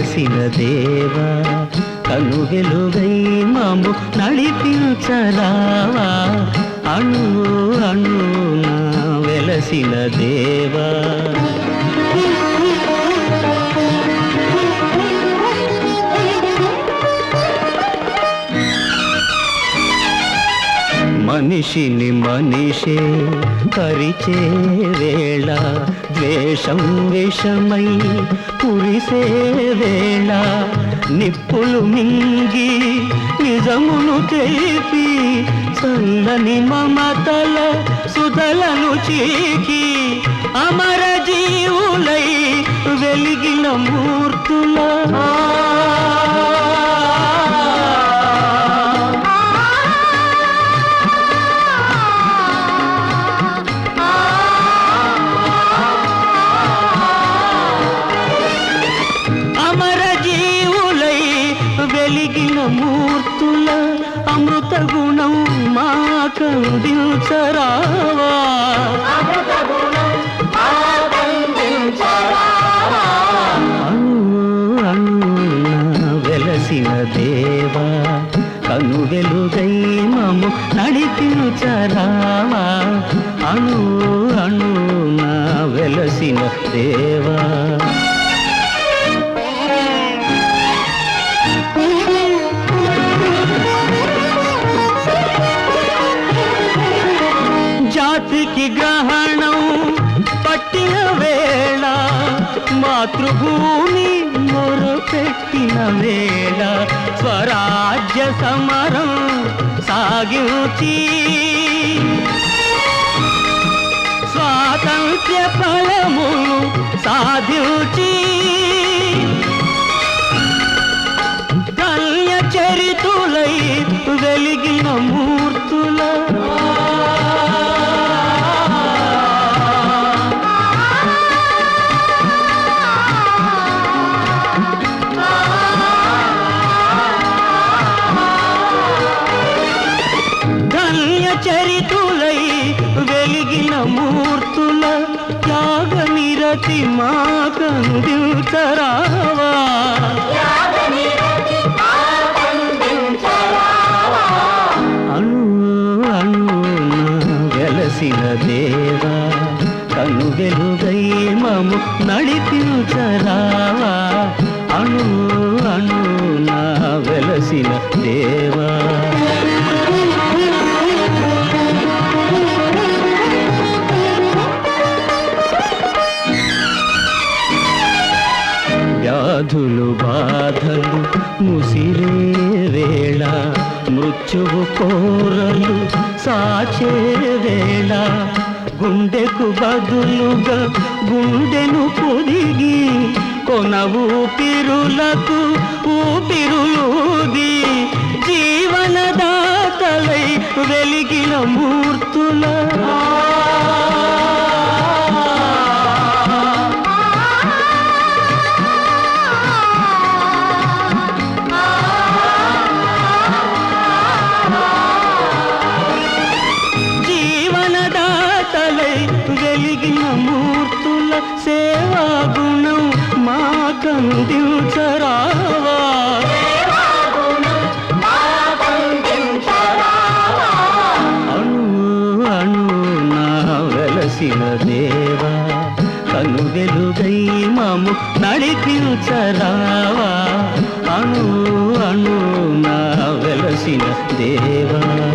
వెలసిన దేవా కను వెలుగై మాము నడిపించరావా అణు అణు వెలసిన దేవా మనిషిని మనిషే కరిచే వేళ ద్వేషం విషమై కురిసే వేళ. నిప్పులు మింగి నిజమును తెలిపి చల్లని మమతల సుధలను చీకి అమర జీవులై వెలిగిన మూర్తుల. అమృత గుణం మాకందించరావా. వెలసిన దేవా కను వెలుగై మము నడిపించరావా. అణు అణు నా వెలసిన దేవా. జాతికి గ్రహణం పట్టిన వేళ మాతృభూమి మొరపెట్టిన వేళ స్వరాజ్య సమరం సాగించి. స్వాతంత్ర్య ఫలమును సాధించి. కల్య చరితులై వెలిగినము చరితులై వెలిగిన మూర్తుల త్యాగ నిరతి మాకందించరావా. అణు అణు వెలసిన దేవా కను వెలుగై మము నడిపించరావా. అణు అణు నా వెలసిన దేవా మృత్యువు కోరలు సాచే గుండెకు బదులుగా గుండెను పొదిగి కొన ఊపిరులకు ఊపిరులూది జీవనదాతలై వెలిగిన మూర్తుల వెలిగిన మూర్తుల సేవా గుణం మా మాకందించరావా అణు అణు నా వెలసిన దేవా కను వెలుగై మము నడిపించరావా. అణు అణు నా వెలసిన దేవా.